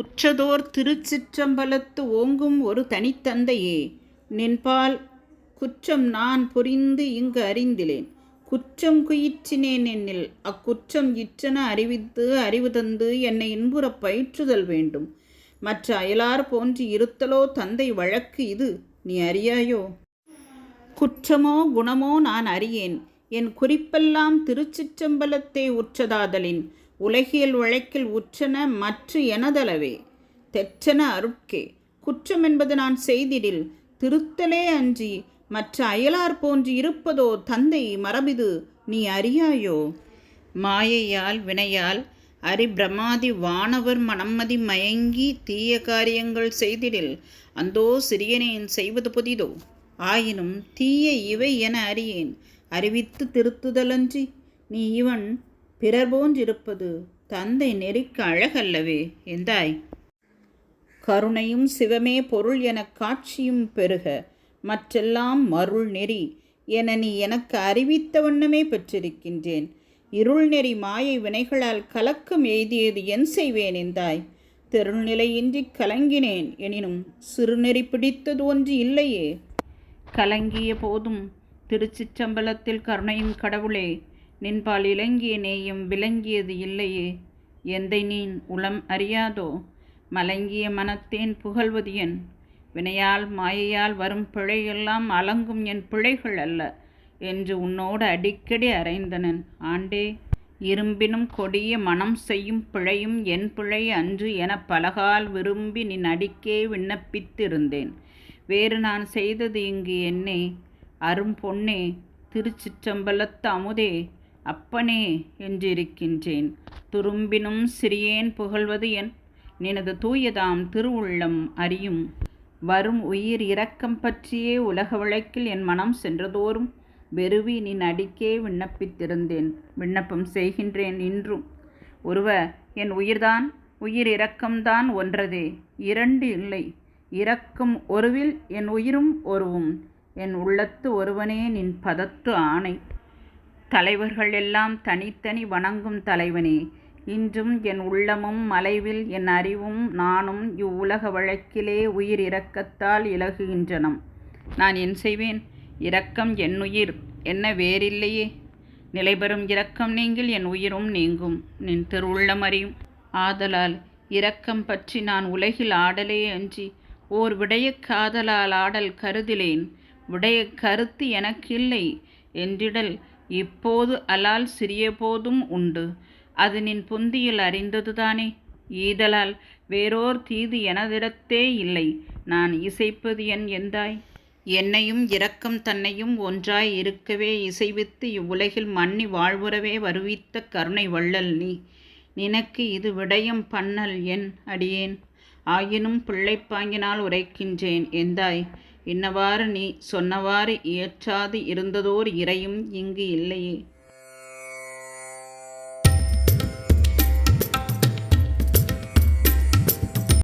உற்றதோர் திருச்சிற்றம்பலத்து ஓங்கும் ஒரு தனித்தந்தையே. நின்பால் குற்றம் நான் புரிந்து இங்கு அறிந்திலேன். குற்றம் குயிற்றினேன் என்னில். அக்குற்றம் இற்றென அறிவித்து அறிவு தந்து என்னை இன்புறப் பயிற்றுதல் வேண்டும். மற்ற அயலார் போன்று இருத்தலோ தந்தை வழக்கு இது. நீ அறியாயோ? குற்றமோ குணமோ நான் அறியேன். என் குறிப்பெல்லாம் திருச்சிற்றம்பலத்தே உற்றதாதலின். உலகியல் வழக்கில் உற்றன மற்ற எனதளவே தெற்றன அருட்கே. குற்றம் என்பது நான் செய்திடில் திருத்தலே அன்றி மற்ற அயலார் போன்று இருப்பதோ தந்தை மரபிது நீ அறியாயோ? மாயையால் வினையால் அரி பிரமாதி வானவர் மனம்மதி மயங்கி தீய காரியங்கள் செய்திடில் அந்தோ சிறியனேன் செய்வது புதிதோ? ஆயினும் தீய இவை என அறியேன் அறிவித்து திருத்துதலன்றி நீ இவன் பிறர் போன்றிருப்பது தந்தை நெறிக்கு அழகல்லவே எந்தாய்? கருணையும் சிவமே பொருள் எனக் காட்சியும் பெருக மற்றெல்லாம் மருள் நெறி என நீ எனக்கு அறிவித்த வண்ணமே பெற்றிருக்கின்றேன். இருள் நெறி மாயை வினைகளால் கலக்கம் எய்தியது என் செய்வேன் எந்தாய்? தெருள்நிலையின்றி கலங்கினேன் எனினும் சிறுநெறி பிடித்தது ஒன்று இல்லையே. கலங்கிய போதும் திருச்சிற்றம்பலத்தில் கருணையும் கடவுளே நின்பால் இலங்கிய நேயம் விளங்கியது இல்லையே? எந்தை நீன் உளம் அறியாதோ? மலங்கிய மனத்தேன் புகழ்வது என்? வினையால் மாயையால் வரும் பிழையெல்லாம் அலங்கும் என் பிழைகள் அல்ல என்று உன்னோடு அடிக்கடி அறைந்தனன். ஆண்டே இரும்பினும் கொடிய மனம் செய்யும் பிழையும் என் பிழை அன்று என பலகால் விரும்பி நின் அடிக்கே விண்ணப்பித்திருந்தேன். வேறு நான் செய்தது இங்கு என்னே? அரும் பொன்னே திருச்சிற்றம்பலத்து அமுதே அப்பனே என்றிருக்கின்றேன். துரும்பினும் சிறியேன் புகழ்வது என். நினது தூயதாம் திருவுள்ளம் அறியும். வரும் உயிர் இரக்கம் பற்றியே உலக வழக்கில் என் மனம் சென்றதோறும் வெறுவி நின் அடிக்கே விண்ணப்பித்திருந்தேன். விண்ணப்பம் செய்கின்றேன் இன்றும். ஒருவ என் உயிர்தான் உயிர் இரக்கம்தான் ஒன்றதே. இரண்டு இல்லை. இரக்கம் ஒருவில் என் உயிரும் ஒருவும். என் உள்ளத்து ஒருவனே நின் பதத்து ஆணை. தலைவர்கள் எல்லாம் தனித்தனி வணங்கும் தலைவனே. இன்றும் என் உள்ளமும் மலைவில் என் அறிவும் நானும் இவ்வுலக வழக்கிலே உயிர் இரக்கத்தால் இலகுகின்றனம். நான் என் செய்வேன்? இரக்கம் என் உயிர். என்ன வேறில்லையே? நிலைபெறும் இரக்கம் நீங்கில் என் உயிரும் நீங்கும். நின் திருவுள்ளம் அறியும். ஆதலால் இரக்கம் பற்றி நான் உலகில் ஆடலே அன்றி ஓர் விடைய காதலால் ஆடல் கருதிலேன். விடைய கருத்து எனக்கில்லை என்றிடல் இப்போது அலால் சிறிய போதும் உண்டு. அது நின் புந்தியில் அறிந்ததுதானே ஈதலால் வேறோர் தீது எனதிடத்தே இல்லை. நான் இசைப்பது என் எந்தாய்? என்னையும் இரக்கம் தன்னையும் ஒன்றாய் இருக்கவே இசைவித்து இவ்வுலகில் மன்னி வாழ்வுறவே வருவித்த கருணை வள்ளல் நீ. நினக்கு இது விடயம் பண்ணல் என் அடியேன். ஆயினும் பிள்ளைப்பாங்கினால் உரைக்கின்றேன். எந்தாய்? இன்னவாறு நீ சொன்னவாறு இயற்றாது இருந்ததோர் இறையும் இங்கு இல்லையே.